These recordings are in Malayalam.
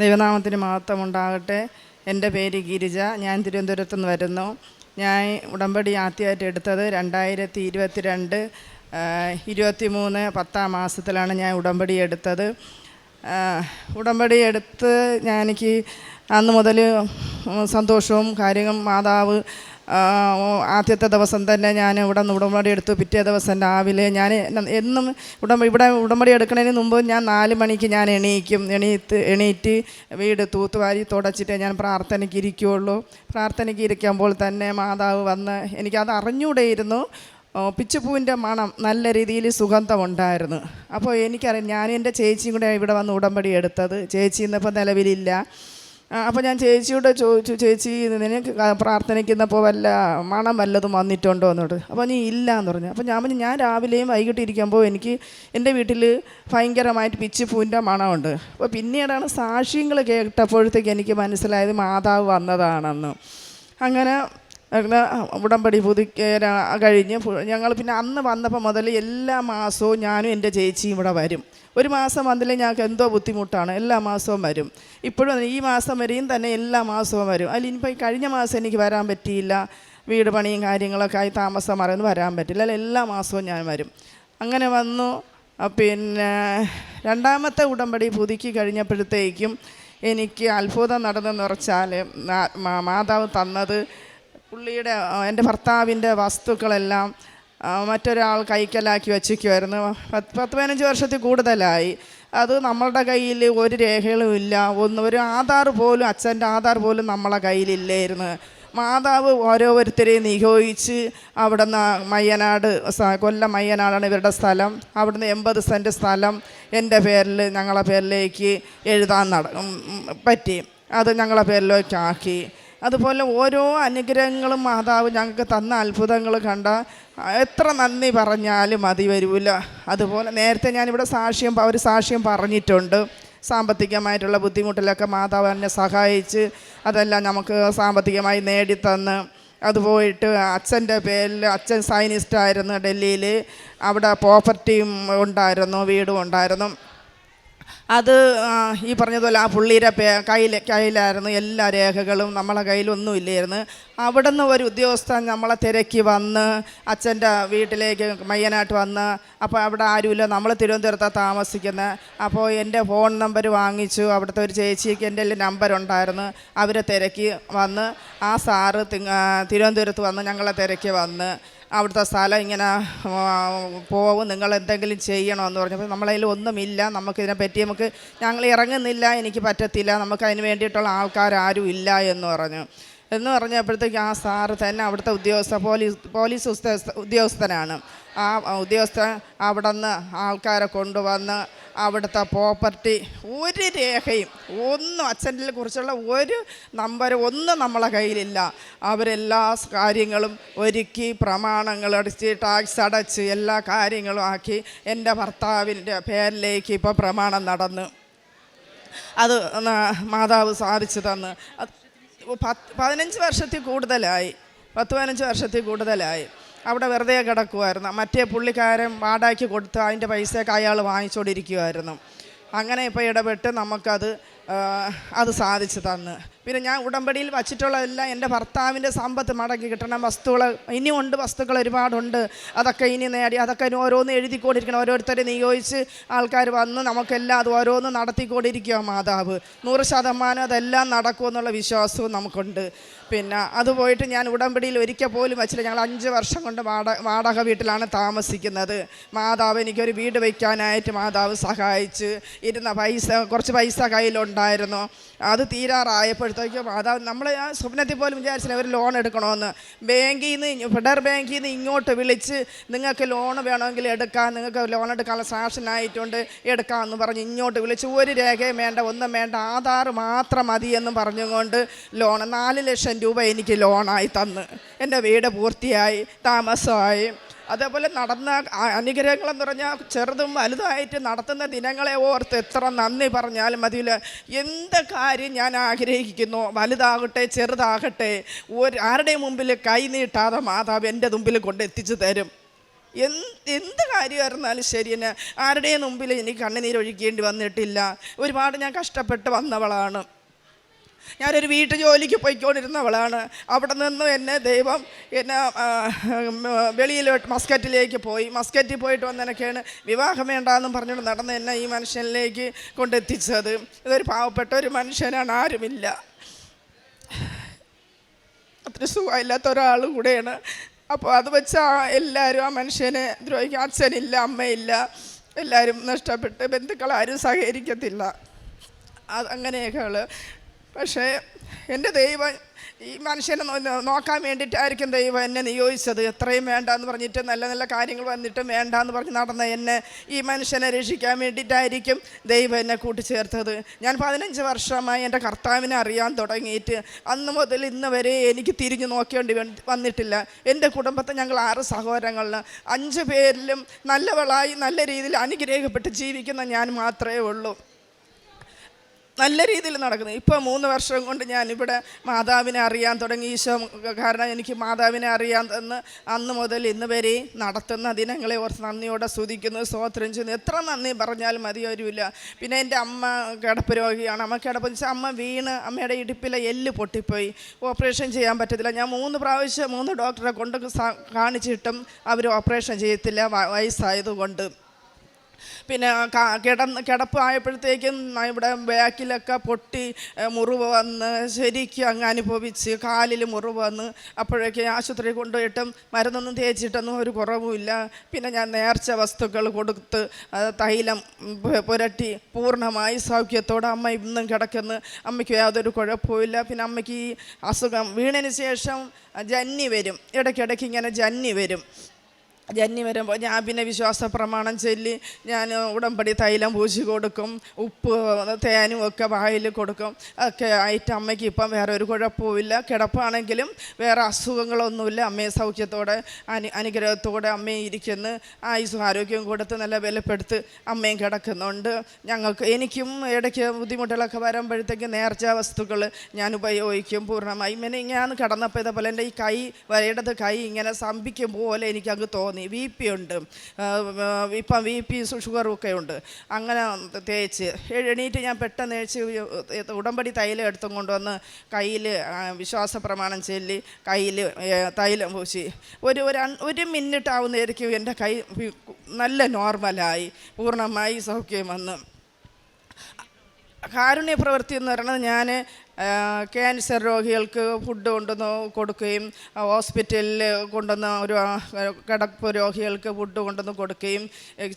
ദൈവനാമത്തിന് മഹത്വം ഉണ്ടാകട്ടെ എന്റെ പേര് ഗിരിജ. ഞാൻ തിരുവനന്തപുരത്ത് നിന്ന് വരുന്നു. ഞാൻ ഉടമ്പടി ആദ്യമായിട്ട് എടുത്തത് രണ്ടായിരത്തി ഇരുപത്തി രണ്ട് ഇരുപത്തി മൂന്ന് പത്താം മാസത്തിലാണ് ഞാൻ ഉടമ്പടി എടുത്തത്. ഉടമ്പടി എടുത്ത് ഞാൻ എനിക്ക് അന്ന് മുതൽ സന്തോഷവും കാര്യങ്ങളും മാതാവ് ആദ്യത്തെ ദിവസം തന്നെ ഞാൻ ഇവിടെ നിന്ന് ഉടമ്പടി എടുത്തു. പിറ്റേ ദിവസം രാവിലെ ഞാൻ എന്നും ഉടമ്പ ഇവിടെ ഉടമ്പടി എടുക്കുന്നതിന് മുമ്പ് ഞാൻ നാല് മണിക്ക് ഞാൻ എണീക്കും. എണീറ്റ് എണീറ്റ് വീട് തൂത്തുവാരി തുടച്ചിട്ടേ ഞാൻ പ്രാർത്ഥനയ്ക്ക് ഇരിക്കുകയുള്ളൂ പ്രാർത്ഥനയ്ക്ക് ഇരിക്കുമ്പോൾ തന്നെ മാതാവ് വന്ന് എനിക്കത് അറിഞ്ഞൂടെയിരുന്നു. പിച്ചുപൂവിന്റെ മണം നല്ല രീതിയിൽ സുഗന്ധമുണ്ടായിരുന്നു. അപ്പോൾ എനിക്കറിയാം ഞാൻ എന്റെ ചേച്ചിയും കൂടെ ഇവിടെ വന്ന് ഉടമ്പടി എടുത്തത്. ചേച്ചി ഇന്നിപ്പോൾ നിലവിലില്ല. അപ്പോൾ ഞാൻ ചേച്ചിയോട് ചോദിച്ചു ചേച്ചി നിനക്ക് പ്രാർത്ഥനയ്ക്കുന്നപ്പോൾ വല്ല മണം വല്ലതും വന്നിട്ടുണ്ടോ? എന്നോട്. അപ്പോൾ നീ ഇല്ല എന്ന് പറഞ്ഞു. അപ്പോൾ ഞാൻ പറഞ്ഞു ഞാൻ രാവിലെയും വൈകിട്ട് ഇരിക്കുമ്പോൾ എനിക്ക് എന്റെ വീട്ടിൽ ഭയങ്കരമായിട്ട് പിച്ചിപ്പൂവിന്റെ മണമുണ്ട്. അപ്പോൾ പിന്നീടാണ് സാക്ഷ്യങ്ങൾ കേട്ടപ്പോഴത്തേക്ക് എനിക്ക് മനസ്സിലായത് മാതാവ് വന്നതാണെന്ന്. അങ്ങനെ ഉടമ്പടി പുതുക്കി കഴിഞ്ഞ് ഞങ്ങൾ പിന്നെ അന്ന് വന്നപ്പോൾ മുതൽ എല്ലാ മാസവും ഞാനും എന്റെ ചേച്ചിയും ഇവിടെ വരും. ഒരു മാസം വന്നില്ലേ ഞങ്ങൾക്ക് എന്തോ ബുദ്ധിമുട്ടാണ് എല്ലാ മാസവും വരും. ഇപ്പോഴും ഈ മാസം വരെയും തന്നെ എല്ലാ മാസവും വരും. അതിൽ ഇനിയിപ്പോൾ കഴിഞ്ഞ മാസം എനിക്ക് വരാൻ പറ്റിയില്ല വീട് പണിയും കാര്യങ്ങളൊക്കെ ആയി താമസം മറന്ന് വരാൻ പറ്റില്ല അല്ല എല്ലാ മാസവും ഞാൻ വരും. അങ്ങനെ വന്നു പിന്നെ രണ്ടാമത്തെ ഉടമ്പടി പുതുക്കി കഴിഞ്ഞപ്പോഴത്തേക്കും എനിക്ക് അത്ഭുതം നടന്നെന്ന് വെച്ചാൽ മാതാവ് തന്നത് പുള്ളിയുടെ എന്റെ ഭർത്താവിന്റെ വസ്തുക്കളെല്ലാം മറ്റൊരാൾ കൈക്കലാക്കി വച്ചിരിക്കുമായിരുന്നു പത്ത് പത്ത് പതിനഞ്ച് വർഷത്തിൽ കൂടുതലായി. അത് നമ്മളുടെ കയ്യിൽ ഒരു രേഖകളും ഇല്ല. ഒന്ന് ഒരു ആധാർ പോലും അച്ഛന്റെ ആധാർ പോലും നമ്മളെ കയ്യിലില്ലായിരുന്നു. മാതാവ് ഓരോരുത്തരെയും നിയോഗിച്ച് അവിടുന്ന് മയ്യനാട് കൊല്ലം മയ്യനാടാണ് ഇവരുടെ സ്ഥലം. അവിടുന്ന് എൺപത് സെന്റ് സ്ഥലം എന്റെ പേരിൽ ഞങ്ങളെ പേരിലേക്ക് എഴുതാൻ നട പറ്റി. അത് ഞങ്ങളെ പേരിലേക്ക് ആക്കി അതുപോലെ ഓരോ അനുഗ്രഹങ്ങളും മാതാവ് ഞങ്ങൾക്ക് തന്ന അത്ഭുതങ്ങൾ കണ്ട എത്ര നന്ദി പറഞ്ഞാലും മതി വരില്ല അതുപോലെ നേരത്തെ ഞാനിവിടെ സാക്ഷ്യം ഒരു സാക്ഷ്യം പറഞ്ഞിട്ടുണ്ട്. സാമ്പത്തികമായിട്ടുള്ള ബുദ്ധിമുട്ടിലൊക്കെ മാതാവ് എന്നെ സഹായിച്ച് അതെല്ലാം നമുക്ക് സാമ്പത്തികമായി നേടിത്തന്ന്. അത് പോയിട്ട് അച്ഛന്റെ പേരിൽ അച്ഛൻ സൈനിസ്റ്റായിരുന്നു ഡൽഹിയിൽ. അവിടെ പ്രോപ്പർട്ടിയും ഉണ്ടായിരുന്നു വീടും ഉണ്ടായിരുന്നു. അത് ഈ പറഞ്ഞതുപോലെ ആ പുള്ളിയുടെ പേ കയ്യിൽ കയ്യിലായിരുന്നു എല്ലാ രേഖകളും നമ്മളെ കയ്യിലൊന്നും ഇല്ലായിരുന്നു അവിടെ നിന്ന് ഒരു ഉദ്യോഗസ്ഥൻ നമ്മളെ തിരക്കി വന്ന് അച്ഛന്റെ വീട്ടിലേക്ക് മയ്യനായിട്ട് വന്ന് അപ്പോൾ അവിടെ ആരുമില്ല നമ്മൾ തിരുവനന്തപുരത്താണ് താമസിക്കുന്നത് അപ്പോൾ എന്റെ ഫോൺ നമ്പർ വാങ്ങിച്ചു അവിടുത്തെ ഒരു ചേച്ചിക്ക് എന്റെ നമ്പർ ഉണ്ടായിരുന്നു. അവരെ തിരക്കി വന്ന് ആ സാറ് തിരുവനന്തപുരത്ത് വന്ന് ഞങ്ങളെ തിരക്കി വന്ന് അവിടുത്തെ സ്ഥലം ഇങ്ങനെ പോവും നിങ്ങൾ എന്തെങ്കിലും ചെയ്യണമെന്ന് പറഞ്ഞപ്പോൾ നമ്മളതിൽ ഒന്നുമില്ല. നമുക്കിതിനെ പറ്റി നമുക്ക് ഞങ്ങൾ ഇറങ്ങുന്നില്ല എനിക്ക് പറ്റത്തില്ല നമുക്ക് അതിന് വേണ്ടിയിട്ടുള്ള ആൾക്കാരും ഇല്ല എന്ന് പറഞ്ഞു. എന്ന് പറഞ്ഞപ്പോഴത്തേക്ക് ആ സാറ് തന്നെ അവിടുത്തെ ഉദ്യോഗസ്ഥ പോലീസ് പോലീസ് ഉദ്യോഗസ്ഥ ഉദ്യോഗസ്ഥനാണ്. ആ ഉദ്യോഗസ്ഥൻ അവിടെ നിന്ന് ആൾക്കാരെ കൊണ്ടുവന്ന് അവിടുത്തെ പ്രോപ്പർട്ടി ഒരു രേഖയും ഒന്നും അച്ഛനെ കുറിച്ചുള്ള ഒരു നമ്പർ ഒന്നും നമ്മളെ കയ്യിലില്ല. അവരെല്ലാ കാര്യങ്ങളും ഒരുക്കി പ്രമാണങ്ങൾ അടിച്ച് ടാക്സ് അടച്ച് എല്ലാ കാര്യങ്ങളും ആക്കി എന്റെ ഭർത്താവിന്റെ പേരിലേക്ക് ഇപ്പോൾ പ്രമാണം നടന്നു. അത് മാതാവ് സാധിച്ചു തന്ന്. പതിനഞ്ച് വർഷത്തിൽ കൂടുതലായി. പത്ത് പതിനഞ്ച് വർഷത്തിൽ കൂടുതലായി. അവിടെ വെറുതെ കിടക്കുമായിരുന്നു മറ്റേ പുള്ളിക്കാരൻ വാടാക്കി കൊടുത്ത് അതിന്റെ പൈസയൊക്കെ അയാൾ വാങ്ങിച്ചുകൊണ്ടിരിക്കുമായിരുന്നു അങ്ങനെ ഇപ്പോൾ ഇടപെട്ട് നമുക്കത് അത് സാധിച്ചു തന്ന്. പിന്നെ ഞാൻ ഉടമ്പടിയിൽ വച്ചിട്ടുള്ളതെല്ലാം എന്റെ ഭർത്താവിന്റെ സമ്പത്ത് മടങ്ങി കിട്ടണം. വസ്തുക്കൾ ഇനിയുണ്ട് വസ്തുക്കൾ ഒരുപാടുണ്ട്. അതൊക്കെ ഇനി നേടി അതൊക്കെ ഇനി ഓരോന്ന് എഴുതിക്കൊണ്ടിരിക്കണം. ഓരോരുത്തരെ നിയോഗിച്ച് ആൾക്കാർ വന്ന് നമുക്കെല്ലാം അത് ഓരോന്ന് നടത്തിക്കൊണ്ടിരിക്കുക മാതാവ്. നൂറ് ശതമാനം അതെല്ലാം നടക്കുമെന്നുള്ള വിശ്വാസവും നമുക്കുണ്ട്. പിന്നെ അത് പോയിട്ട് ഞാൻ ഉടമ്പടിയിൽ ഒരിക്കൽ പോലും വെച്ചില്ല. ഞങ്ങൾ അഞ്ച് വർഷം കൊണ്ട് വാടക വാടക വീട്ടിലാണ് താമസിക്കുന്നത്. മാതാവ് എനിക്കൊരു വീട് വയ്ക്കാനായിട്ട് മാതാവ് സഹായിച്ച് ഇരുന്ന പൈസ കുറച്ച് പൈസ കയ്യിലുണ്ടായിരുന്നു. അത് തീരാറായപ്പോഴത്തേക്കും മാതാവ് നമ്മൾ ആ സ്വപ്നത്തിൽ പോലും വിചാരിച്ചില്ല അവർ ലോൺ എടുക്കണമെന്ന് ബാങ്കിൽ നിന്ന് ഫെഡറൽ ബാങ്കിൽ നിന്ന് ഇങ്ങോട്ട് വിളിച്ച് നിങ്ങൾക്ക് ലോൺ വേണമെങ്കിൽ എടുക്കാം നിങ്ങൾക്ക് ലോൺ എടുക്കാനുള്ള സാക്ഷനായിട്ടുണ്ട് എടുക്കാമെന്ന് പറഞ്ഞ് ഇങ്ങോട്ട് വിളിച്ച് ഒരു രേഖയും വേണ്ട ഒന്നും വേണ്ട ആധാർ മാത്രം മതി എന്ന് പറഞ്ഞുകൊണ്ട് ലോൺ നാല് ലക്ഷം രൂപ എനിക്ക് ലോണായി തന്ന്. എന്റെ വീട് പൂർത്തിയായി താമസമായി. അതേപോലെ നടന്ന അനുഗ്രഹങ്ങളെന്ന് പറഞ്ഞാൽ ചെറുതും വലുതായിട്ട് നടത്തുന്ന ദിനങ്ങളെ ഓർത്ത് എത്ര നന്ദി പറഞ്ഞാലും മതിയില്ല എന്ത് കാര്യം ഞാൻ ആഗ്രഹിക്കുന്നു? വലുതാകട്ടെ ചെറുതാകട്ടെ ഒരു ആരുടെയും മുമ്പിൽ കൈ നീട്ടാതെ മാതാവ് എന്റെ മുമ്പിൽ കൊണ്ട് എത്തിച്ചു തരും? എന്ത് എന്ത് കാര്യമായിരുന്നാലും ശരി തന്നെ ആരുടെയും മുമ്പിൽ എനിക്ക് കണ്ണുനീരൊഴിക്കേണ്ടി വന്നിട്ടില്ല. ഒരുപാട് ഞാൻ കഷ്ടപ്പെട്ട് വന്നവളാണ്. ഞാനൊരു വീട്ടു ജോലിക്ക് പോയിക്കൊണ്ടിരുന്നവളാണ്. അവിടെ നിന്ന് എന്നെ ദൈവം എന്നെ വെളിയിലോട്ട് മസ്കറ്റിലേക്ക് പോയി. മസ്കറ്റിൽ പോയിട്ട് വന്നതിനൊക്കെയാണ് വിവാഹം വേണ്ടാന്നും പറഞ്ഞുകൊണ്ട് നടന്ന് എന്നെ ഈ മനുഷ്യനിലേക്ക് കൊണ്ടെത്തിച്ചത്. ഇതൊരു പാവപ്പെട്ട ഒരു മനുഷ്യനാണ് ആരുമില്ല. അത്ര സുഖമില്ലാത്ത ഒരാൾ കൂടെയാണ്. അപ്പോൾ അത് വെച്ച് എല്ലാവരും ആ മനുഷ്യനെ ദ്രോഹിക്കും അച്ഛനില്ല അമ്മയില്ല എല്ലാവരും നഷ്ടപ്പെട്ട് ബന്ധുക്കളാരും സഹകരിക്കത്തില്ല. അത് അങ്ങനെയൊക്കെയുള്ള പക്ഷേ എന്റെ ദൈവം ഈ മനുഷ്യനെ നോക്കാൻ വേണ്ടിയിട്ടായിരിക്കും ദൈവം എന്നെ നിയോഗിച്ചത്. എത്രയും വേണ്ട എന്ന് പറഞ്ഞിട്ട് നല്ല നല്ല കാര്യങ്ങൾ വന്നിട്ട് വേണ്ടാന്ന് പറഞ്ഞ് നടന്ന എന്നെ ഈ മനുഷ്യനെ രക്ഷിക്കാൻ വേണ്ടിയിട്ടായിരിക്കും ദൈവം എന്നെ കൂട്ടിച്ചേർത്തത്. ഞാൻ പതിനഞ്ച് വർഷമായി എന്റെ കർത്താവിനെ അറിയാൻ തുടങ്ങിയിട്ട് അന്ന് മുതൽ ഇന്ന് വരെ എനിക്ക് തിരിഞ്ഞു നോക്കേണ്ടി വന്നിട്ടില്ല. എന്റെ കുടുംബത്തെ ഞങ്ങൾ ആറ് സഹോദരങ്ങളിൽ അഞ്ച് പേരിലും നല്ലവളായി നല്ല രീതിയിൽ അനുഗ്രഹിക്കപ്പെട്ട് ജീവിക്കുന്ന ഞാൻ മാത്രമേ ഉള്ളൂ. നല്ല രീതിയിൽ നടക്കുന്നു. ഇപ്പോൾ മൂന്ന് വർഷം കൊണ്ട് ഞാനിവിടെ മാതാവിനെ അറിയാൻ തുടങ്ങി. ഈശോ കാരണം എനിക്ക് മാതാവിനെ അറിയാൻ തന്ന് അന്ന് മുതൽ ഇന്ന് വരെ നടത്തുന്ന ദിനങ്ങളെ ഓർത്ത് നന്ദിയോടെ സ്തുതിക്കുന്നു സ്തോത്രം ചെയ്യുന്നു. എത്ര നന്ദി പറഞ്ഞാലും മതി വരില്ല പിന്നെ എന്റെ അമ്മ കിടപ്പ് രോഗിയാണ്. അമ്മ കിടപ്പ് വെച്ചാൽ അമ്മ വീണ് അമ്മയുടെ ഇടുപ്പിലെ എല്ല് പൊട്ടിപ്പോയി. ഓപ്പറേഷൻ ചെയ്യാൻ പറ്റത്തില്ല. ഞാൻ മൂന്ന് പ്രാവശ്യം മൂന്ന് ഡോക്ടറെ കൊണ്ട് കാണിച്ചിട്ടും അവർ ഓപ്പറേഷൻ ചെയ്യത്തില്ല. വയസ്സായതുകൊണ്ട്. പിന്നെ കിട കിടപ്പായപ്പോഴത്തേക്കും ഇവിടെ ബാക്കിലൊക്കെ പൊട്ടി മുറിവ് വന്ന് ശരിക്കും അങ്ങ് അനുഭവിച്ച് കാലിൽ മുറിവ് വന്ന് അപ്പോഴേക്ക് ആശുപത്രി കൊണ്ടുപോയിട്ടും മരുന്നൊന്നും തേച്ചിട്ടൊന്നും ഒരു കുറവുമില്ല പിന്നെ ഞാൻ നേർച്ച വസ്തുക്കൾ കൊടുത്ത് തൈലം പുരട്ടി പൂർണമായി സൗഖ്യത്തോടെ അമ്മ ഇന്നും കിടക്കുന്നു. അമ്മയ്ക്ക് യാതൊരു കുഴപ്പമില്ല പിന്നെ അമ്മയ്ക്ക് ഈ അസുഖം വീണതിന് ശേഷം ജന്നി വരും. ഇടയ്ക്കിടയ്ക്ക് ഇങ്ങനെ ജന്നി വരും. ജന്നി വരുമ്പോൾ ഞാൻ പിന്നെ വിശ്വാസ പ്രമാണം ചൊല്ലി ഞാൻ ഉടമ്പടി തൈലം പൂശി കൊടുക്കും ഉപ്പ് തേനും ഒക്കെ വായിൽ കൊടുക്കും. ഒക്കെ ആയിട്ട് അമ്മയ്ക്ക് ഇപ്പം വേറെ ഒരു കുഴപ്പമില്ല കിടപ്പാണെങ്കിലും വേറെ അസുഖങ്ങളൊന്നുമില്ല. അമ്മയെ സൗഖ്യത്തോടെ അനു അനുഗ്രഹത്തോടെ അമ്മയെ ഇരിക്കുന്നു. ആയുസും ആരോഗ്യവും കൊടുത്ത് നല്ല വിലപ്പെടുത്ത് അമ്മയും കിടക്കുന്നുണ്ട്. ഞങ്ങൾക്ക് എനിക്കും ഇടയ്ക്ക് ബുദ്ധിമുട്ടുകളൊക്കെ വരുമ്പോഴത്തേക്ക് നേർച്ച വസ്തുക്കൾ ഞാൻ ഉപയോഗിക്കും പൂർണമായും. ഇങ്ങനെ ഞാൻ കടന്നപ്പോൾ ഇതേപോലെ എന്റെ ഈ കൈ വരേണ്ടത് കൈ ഇങ്ങനെ സ്തംഭിക്കും പോലെ എനിക്കങ്ങ് തോന്നി. വി പി ഉണ്ട്. ഇപ്പം വി പി ഷുഗറും ഒക്കെ ഉണ്ട്. അങ്ങനെ തേച്ച്. എണീറ്റ് ഞാൻ പെട്ടെന്ന് തേച്ച് ഉടമ്പടി തൈലം എടുത്തും കൊണ്ടുവന്ന് കയ്യിൽ വിശ്വാസ പ്രമാണം ചൊല്ലി കയ്യിൽ തൈലം പൂശി. ഒരു ഒരു ഒരു മിനിറ്റ് ആവുന്നതായിരിക്കും എന്റെ കൈ നല്ല നോർമലായി. പൂർണമായി സൗഖ്യം വന്നു. കാരുണ്യ പ്രവൃത്തി എന്ന് പറയുന്നത് ഞാൻ ക്യാൻസർ രോഗികൾക്ക് ഫുഡ് കൊണ്ടുവന്ന് കൊടുക്കുകയും ഹോസ്പിറ്റലിൽ കൊണ്ടുവന്ന് ഒരു കിടപ്പ് രോഗികൾക്ക് ഫുഡ് കൊണ്ടുവന്ന് കൊടുക്കുകയും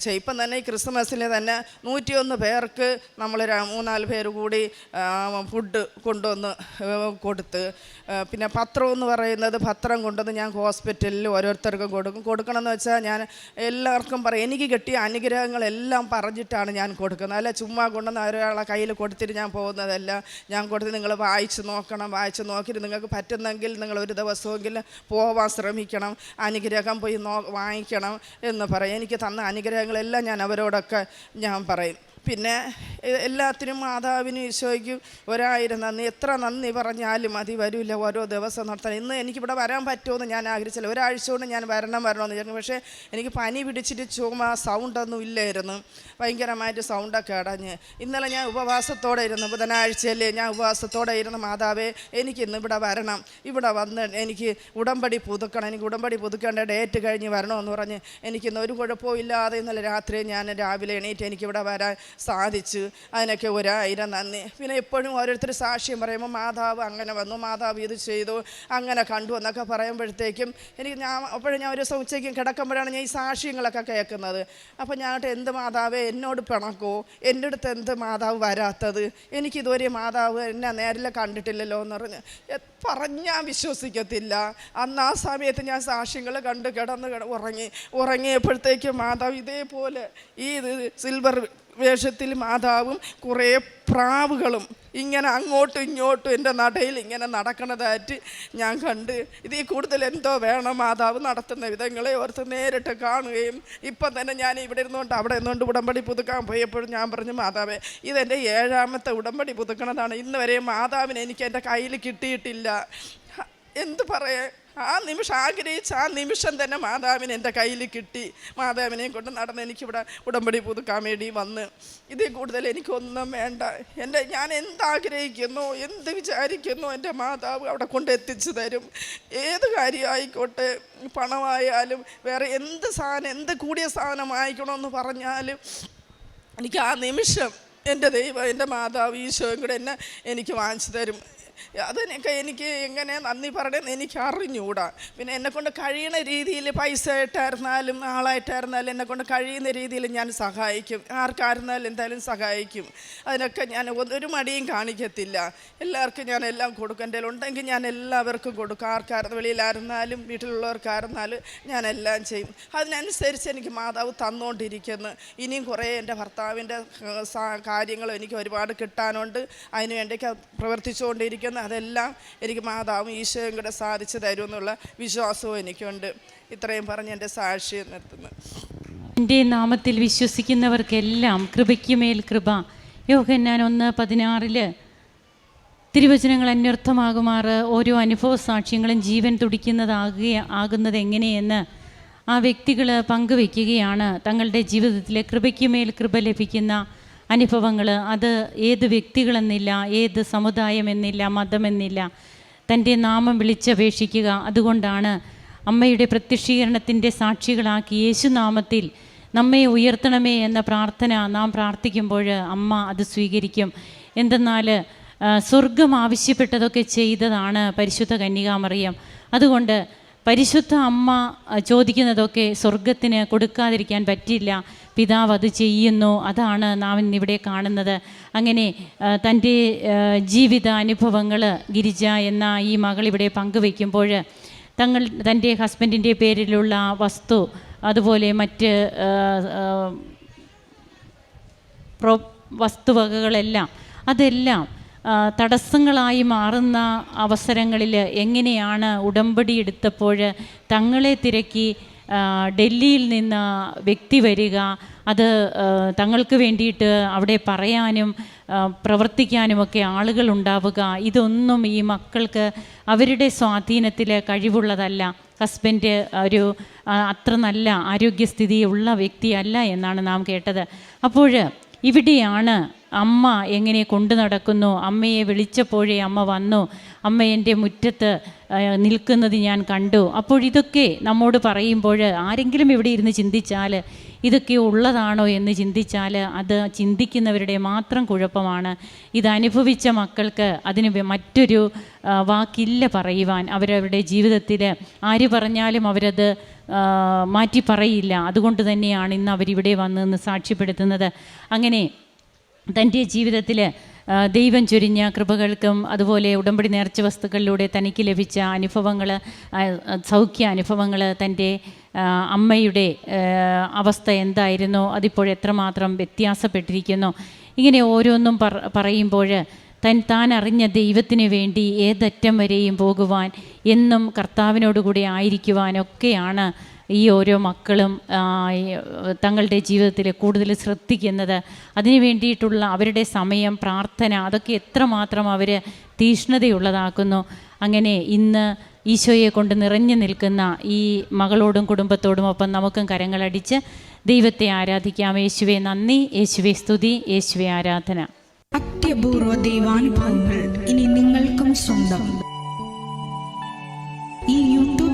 ചെയ്യും. ഇപ്പം തന്നെ ഈ ക്രിസ്മസിൽ തന്നെ നൂറ്റിയൊന്ന് പേർക്ക് നമ്മൾ മൂന്നാൽ പേര് കൂടി ഫുഡ് കൊണ്ടുവന്ന് കൊടുത്ത് പിന്നെ പത്രം എന്ന് പറയുന്നത് പത്രം കൊണ്ടുവന്ന് ഞാൻ ഹോസ്പിറ്റലിൽ ഓരോരുത്തർക്കും കൊടുക്കും. കൊടുക്കണമെന്ന് വെച്ചാൽ ഞാൻ എല്ലാവർക്കും പറയും എനിക്ക് കിട്ടിയ അനുഗ്രഹങ്ങളെല്ലാം പറഞ്ഞിട്ടാണ് ഞാൻ കൊടുക്കുന്നത്. അല്ല ചുമ്മാ കൊണ്ടുവന്ന് ഒരാളെ കയ്യിൽ കൊടുത്തിട്ട് ഞാൻ പോകുന്നതല്ല. ഞാൻ കൊടുത്ത് നിങ്ങൾ വായിച്ച് നോക്കണം വായിച്ച് നോക്കിയിട്ട് നിങ്ങൾക്ക് പറ്റുന്നെങ്കിൽ നിങ്ങൾ ഒരു ദിവസമെങ്കിലും പോവാൻ ശ്രമിക്കണം അനുഗ്രഹം പോയി നോ വാങ്ങിക്കണം എന്ന് പറയും. എനിക്ക് തന്ന അനുഗ്രഹങ്ങളെല്ലാം ഞാൻ അവരോടൊക്കെ ഞാൻ പറയും. പിന്നെ എല്ലാത്തിനും മാതാവിനും ഈശോയ്ക്കും ഒരായിരം നന്ദി എത്ര നന്ദി പറഞ്ഞാലും മതി വരില്ല ഓരോ ദിവസം നടത്താൻ. ഇന്ന് എനിക്കിവിടെ വരാൻ പറ്റുമെന്ന് ഞാൻ ആഗ്രഹിച്ചില്ല. ഒരാഴ്ച കൊണ്ട് ഞാൻ വരണം വരണമെന്ന് വിചാരിക്കും പക്ഷേ എനിക്ക് പനി പിടിച്ചിട്ട് ചുമ സൗണ്ടൊന്നും ഇല്ലായിരുന്നു. ഭയങ്കരമായിട്ട് സൗണ്ടൊക്കെ അടഞ്ഞ്. ഇന്നലെ ഞാൻ ഉപവാസത്തോടെ ഇരുന്നു. ബുധനാഴ്ചയല്ലേ ഞാൻ ഉപവാസത്തോടെ ഇരുന്ന. മാതാവേ എനിക്ക് ഇന്ന് ഇവിടെ വരണം. ഇവിടെ വന്ന് എനിക്ക് ഉടമ്പടി പുതുക്കണം. എനിക്ക് ഉടമ്പടി പുതുക്കേണ്ട ഡേറ്റ് കഴിഞ്ഞ് വരണമെന്ന് പറഞ്ഞ് എനിക്കിന്ന് ഒരു കുഴപ്പവും ഇല്ലാതെ ഇന്നലെ രാത്രി ഞാൻ രാവിലെ എണീറ്റ് എനിക്കിവിടെ വരാൻ സാധിച്ചു അതിനൊക്കെ ഒരായിരം നന്ദി. പിന്നെ എപ്പോഴും ഓരോരുത്തർ സാക്ഷ്യം പറയുമ്പോൾ മാതാവ് അങ്ങനെ വന്നു മാതാവ് ഇത് ചെയ്തു അങ്ങനെ കണ്ടു എന്നൊക്കെ പറയുമ്പോഴത്തേക്കും എനിക്ക് ഞാൻ അപ്പോഴും ഞാൻ ഒരു ദിവസം ഉച്ചയ്ക്ക് കിടക്കുമ്പോഴാണ് ഞാൻ ഈ സാക്ഷ്യങ്ങളൊക്കെ കേൾക്കുന്നത്. അപ്പോൾ ഞാൻ എന്ത് മാതാവേ എന്നോട് പിണക്കോ. എന്റെ അടുത്ത് എന്ത് മാതാവ് വരാത്തത്? എനിക്കിതുവരെ മാതാവ് എന്നെ നേരിൽ കണ്ടിട്ടില്ലല്ലോ എന്ന് പറഞ്ഞ്. പറഞ്ഞാൽ വിശ്വസിക്കത്തില്ല. അന്ന് ആ സമയത്ത് ഞാൻ സാക്ഷ്യങ്ങൾ കണ്ട് കിടന്ന് കിട ഉറങ്ങി. ഉറങ്ങിയപ്പോഴത്തേക്കും മാതാവ് ഇതേപോലെ ഈ സിൽവർ വേഷത്തിൽ മാതാവും കുറേ പ്രാവുകളും ഇങ്ങനെ അങ്ങോട്ടും ഇങ്ങോട്ടും എന്റെ നടയിൽ ഇങ്ങനെ നടക്കണതായിട്ട് ഞാൻ കണ്ട് ഇതിൽ കൂടുതൽ എന്തോ വേണം മാതാവ് നടത്തുന്ന വിധങ്ങളെ ഓർത്ത് നേരിട്ട് കാണുകയും ഇപ്പം തന്നെ ഞാൻ ഇവിടെ ഇരുന്നുകൊണ്ട് അവിടെ ഇരുന്നുകൊണ്ട് ഉടമ്പടി പുതുക്കാൻ പോയപ്പോഴും ഞാൻ പറഞ്ഞു മാതാവേ ഇതെന്റെ ഏഴാമത്തെ ഉടമ്പടി പുതുക്കണതാണ്. ഇന്ന് വരെ മാതാവിനെ എനിക്ക് എന്റെ കയ്യിൽ കിട്ടിയിട്ടില്ല. എന്ത് പറയാ ആ നിമിഷം ആഗ്രഹിച്ച ആ നിമിഷം തന്നെ മാതാവിനെ എന്റെ കയ്യിൽ കിട്ടി. മാതാവിനെ കൊണ്ട് നടന്ന് എനിക്കിവിടെ ഉടമ്പടി പുതുക്കാൻ വേണ്ടി വന്ന്. ഇതിൽ കൂടുതൽ എനിക്കൊന്നും വേണ്ട. എന്റെ ഞാൻ എന്താഗ്രഹിക്കുന്നു എന്ത് വിചാരിക്കുന്നു എന്റെ മാതാവ് അവിടെ കൊണ്ട് എത്തിച്ചു തരും. ഏത് കാര്യമായിക്കോട്ടെ പണമായാലും വേറെ എന്ത് സാധനം എന്ത് കൂടിയ സാധനം വാങ്ങിക്കണമെന്ന് പറഞ്ഞാലും എനിക്ക് ആ നിമിഷം എന്റെ ദൈവം എന്റെ മാതാവ് ഈശോയും കൂടെ എന്നെ എനിക്ക് വാങ്ങിച്ചു തരും. അതിനൊക്കെ എനിക്ക് എങ്ങനെ നന്ദി പറയണമെന്ന് എനിക്ക് അറിഞ്ഞുകൂടാ പിന്നെ എന്നെക്കൊണ്ട് കഴിയുന്ന രീതിയിൽ പൈസ ആയിട്ടായിരുന്നാലും ആളായിട്ടായിരുന്നാലും എന്നെക്കൊണ്ട് കഴിയുന്ന രീതിയിൽ ഞാൻ സഹായിക്കും. ആർക്കായിരുന്നാലും എന്തായാലും സഹായിക്കും. അതിനൊക്കെ ഞാൻ ഒരു മടിയും കാണിക്കത്തില്ല. എല്ലാവർക്കും ഞാൻ എല്ലാം കൊടുക്കും എന്റെ ഉണ്ടെങ്കിൽ ഞാൻ എല്ലാവർക്കും കൊടുക്കും. ആർക്കായിരുന്നു വെളിയിലായിരുന്നാലും വീട്ടിലുള്ളവർക്കായിരുന്നാലും ഞാൻ എല്ലാം ചെയ്യും. അതിനനുസരിച്ച് എനിക്ക് മാതാവ് തന്നുകൊണ്ടിരിക്കുന്നു ഇനിയും കുറേ എന്റെ ഭർത്താവിന്റെ കാര്യങ്ങളും എനിക്ക് ഒരുപാട് കിട്ടാനുണ്ട്. അതിന് വേണ്ടിയൊക്കെ പ്രവർത്തിച്ചുകൊണ്ടിരിക്കുന്നു അതെല്ലാം എനിക്ക് മാതാവും ഈശോയും കൂടെ സാധിച്ചു തരും എന്നുള്ള വിശ്വാസവും എനിക്കുണ്ട്. ഇത്രയും പറഞ്ഞ് എന്റെ സാക്ഷി നിർത്തുന്നു. എന്റെ നാമത്തിൽ വിശ്വസിക്കുന്നവർക്കെല്ലാം കൃപയ്ക്കുമേൽ കൃപ. യോഹന്നാൻ ഒന്ന് പതിനാറിൽ തിരുവചനങ്ങൾ അന്വർത്ഥമാകുമാറ് ഓരോ അനുഭവ സാക്ഷ്യങ്ങളും ജീവൻ തുടിക്കുന്നതാകുക ആകുന്നത് എങ്ങനെയെന്ന് ആ വ്യക്തികൾ പങ്കുവെക്കുകയാണ്. തങ്ങളുടെ ജീവിതത്തിലെ കൃപയ്ക്കുമേൽ കൃപ ലഭിക്കുന്ന അനുഭവങ്ങൾ അത് ഏത് വ്യക്തികളെന്നില്ല ഏത് സമുദായമെന്നില്ല മതമെന്നില്ല. തന്റെ നാമം വിളിച്ചപേക്ഷിക്കുക അതുകൊണ്ടാണ് അമ്മയുടെ പ്രത്യക്ഷീകരണത്തിന്റെ സാക്ഷികളാക്കി യേശുനാമത്തിൽ നമ്മെ ഉയർത്തണമേ എന്ന പ്രാർത്ഥന നാം പ്രാർത്ഥിക്കുമ്പോൾ അമ്മ അത് സ്വീകരിക്കും. എന്തെന്നാൽ സ്വർഗം ആവശ്യപ്പെട്ടതൊക്കെ ചെയ്തതാണ് പരിശുദ്ധ കന്യകാമറിയം. അതുകൊണ്ട് പരിശുദ്ധ അമ്മ ചോദിക്കുന്നതൊക്കെ സ്വർഗത്തിന് കൊടുക്കാതിരിക്കാൻ പറ്റില്ല. പിതാവ് അത് ചെയ്യുന്നു. അതാണ് നാം ഇന്നിവിടെ കാണുന്നത്. അങ്ങനെ തന്റെ ജീവിത അനുഭവങ്ങൾ ഗിരിജ എന്ന ഈ മകൾ ഇവിടെ പങ്കുവെക്കുമ്പോൾ തങ്ങൾ തന്റെ ഹസ്ബൻഡിന്റെ പേരിലുള്ള വസ്തു അതുപോലെ മറ്റ് പ്രോ വസ്തുവകകളെല്ലാം അതെല്ലാം തടസ്സങ്ങളായി മാറുന്ന അവസരങ്ങളിൽ എങ്ങനെയാണ് ഉടമ്പടി എടുത്തപ്പോൾ തങ്ങളെ തിരക്കി ഡൽഹിയിൽ നിന്ന് വ്യക്തി വരിക അത് തങ്ങൾക്ക് വേണ്ടിയിട്ട് അവിടെ പറയാനും പ്രവർത്തിക്കാനുമൊക്കെ ആളുകൾ ഉണ്ടാവുക ഇതൊന്നും ഈ മക്കൾക്ക് അവരുടെ സ്വാധീനത്തിൽ കഴിവുള്ളതല്ല. ഹസ്ബൻഡ് ഒരു അത്ര നല്ല ആരോഗ്യസ്ഥിതിയുള്ള വ്യക്തിയല്ല എന്നാണ് നാം കേട്ടത്. അപ്പോൾ ഇവിടെയാണ് അമ്മ എങ്ങനെ കൊണ്ടു നടക്കുന്നു? അമ്മയെ വിളിച്ചപ്പോഴേ അമ്മ വന്നു. അമ്മ എന്റെ മുറ്റത്ത് നിൽക്കുന്നത് ഞാൻ കണ്ടു. അപ്പോഴിതൊക്കെ നമ്മോട് പറയുമ്പോൾ ആരെങ്കിലും ഇവിടെ ഇരുന്ന് ചിന്തിച്ചാൽ ഇതൊക്കെ ഉള്ളതാണോ എന്ന് ചിന്തിച്ചാൽ അത് ചിന്തിക്കുന്നവരുടെ മാത്രം കുഴപ്പമാണ്. ഇത് അനുഭവിച്ച മക്കൾക്ക് അതിന് മറ്റൊരു വാക്കില്ല പറയുവാൻ. അവരവരുടെ ജീവിതത്തിൽ ആര് പറഞ്ഞാലും അവരത് മാറ്റി പറയില്ല. അതുകൊണ്ട് തന്നെയാണ് ഇന്ന് അവരിവിടെ വന്ന് സാക്ഷ്യപ്പെടുത്തുന്നത്. അങ്ങനെ തന്റെ ജീവിതത്തിൽ ദൈവം ചൊരിഞ്ഞ കൃപകൾക്കും അതുപോലെ ഉടമ്പടി നേർച്ച വസ്തുക്കളിലൂടെ തനിക്ക് ലഭിച്ച അനുഭവങ്ങൾ സൗഖ്യ അനുഭവങ്ങൾ തന്റെ അമ്മയുടെ അവസ്ഥ എന്തായിരുന്നോ അതിപ്പോൾ എത്രമാത്രം വ്യത്യാസപ്പെട്ടിരിക്കുന്നു. ഇങ്ങനെ ഓരോന്നും പറ പറയുമ്പോൾ തൻ താൻ അറിഞ്ഞ ദൈവത്തിന് വേണ്ടി ഏതറ്റം വരെയും പോകുവാൻ എന്നും കർത്താവിനോടുകൂടി ആയിരിക്കുവാനൊക്കെയാണ് ഈ ഓരോ മക്കളും തങ്ങളുടെ ജീവിതത്തിൽ കൂടുതൽ ശ്രദ്ധിക്കുന്നത് അതിനു വേണ്ടിയിട്ടുള്ള അവരുടെ സമയം പ്രാർത്ഥന അതൊക്കെ എത്രമാത്രം അവർ തീഷ്ണതയുള്ളതാക്കുന്നു. അങ്ങനെ ഇന്ന് ഈശോയെ കൊണ്ട് നിറഞ്ഞു നിൽക്കുന്ന ഈ മകളോടും കുടുംബത്തോടും ഒപ്പം നമുക്കും കരങ്ങളടിച്ച് ദൈവത്തെ ആരാധിക്കാം. യേശുവെ നന്ദി. യേശുവെ സ്തുതി. യേശുവെ ആരാധന. അത്യപൂർവ ദൈവാനുഭവങ്ങൾ ഇനി നിങ്ങൾക്കും സ്വന്തം.